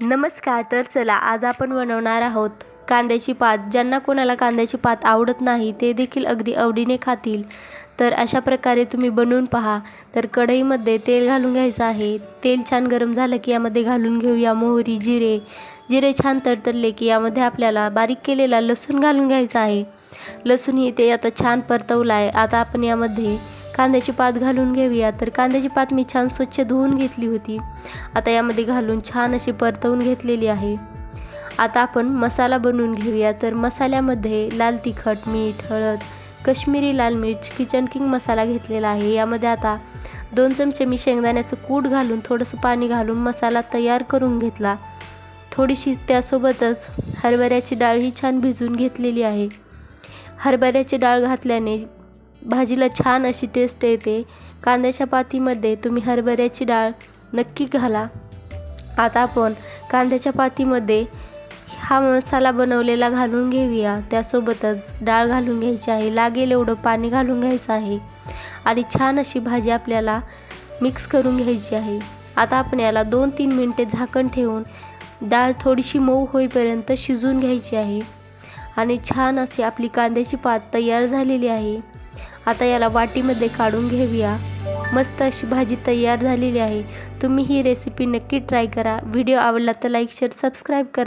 नमस्कार तर चला आज आपण बनवणार आहोत कांद्याची पात. ज्यांना कोणाला कांद्याची पात आवडत नाही ते देखील अगदी आवडीने खातील. तर अशा प्रकारे तुम्ही बनवून पहा. तर कढईमध्ये तेल घालून घ्यायचं आहे. तेल छान गरम झालं की यामध्ये घालून घेऊया मोहरी जिरे. जिरे छान तडतडले की यामध्ये आपल्याला बारीक केलेला लसूण घालून घ्यायचा आहे. लसूण ही ते आता छान परतवला आहे आता आपण यामध्ये कांद्याची पात घालून घेऊया. तर कांद्याची पात मी छान स्वच्छ धुवून घेतली होती. आता यामध्ये घालून छान अशी परतवून घेतलेली आहे. आता आपण मसाला बनवून घेऊया. तर मसाल्यामध्ये लाल तिखट मीठ हळद कश्मीरी लाल मिर्च किचन किंग मसाला घेतलेला आहे. यामध्ये आता दोन चमचे मी शेंगदाण्याचं कूट घालून थोडंसं पाणी घालून मसाला तयार करून घेतला. थोडीशी त्यासोबतच हरभऱ्याची डाळ ही छान भिजवून घेतलेली आहे. हरभऱ्याची डाळ घातल्याने भाजीला छान अशी टेस्ट येते. कांद्याच्या पातीमध्ये तुम्ही हरभऱ्याची डाळ नक्की घाला. आता आपण कांद्याच्या पातीमध्ये हा मसाला बनवलेला घालून घेऊया. त्यासोबतच डाळ घालून घ्यायची आहे. लागेल एवढं पाणी घालून घ्यायचं आहे. आणि छान अशी भाजी आपल्याला मिक्स करून घ्यायची आहे. आता आपण याला दोन तीन मिनटे झाकण ठेवून डाळ थोडीशी मऊ होईपर्यंत शिजवून घ्यायची आहे. आणि छान अशी आपली कांद्याची पात तयार झालेली आहे. आता याला वाटीमध्ये काढून घेऊया. मस्त अशी भाजी तयार झालेली आहे. तुम्ही ही रेसिपी नक्की ट्राय करा. व्हिडिओ आवडला तर लाईक शेअर सबस्क्राईब करा.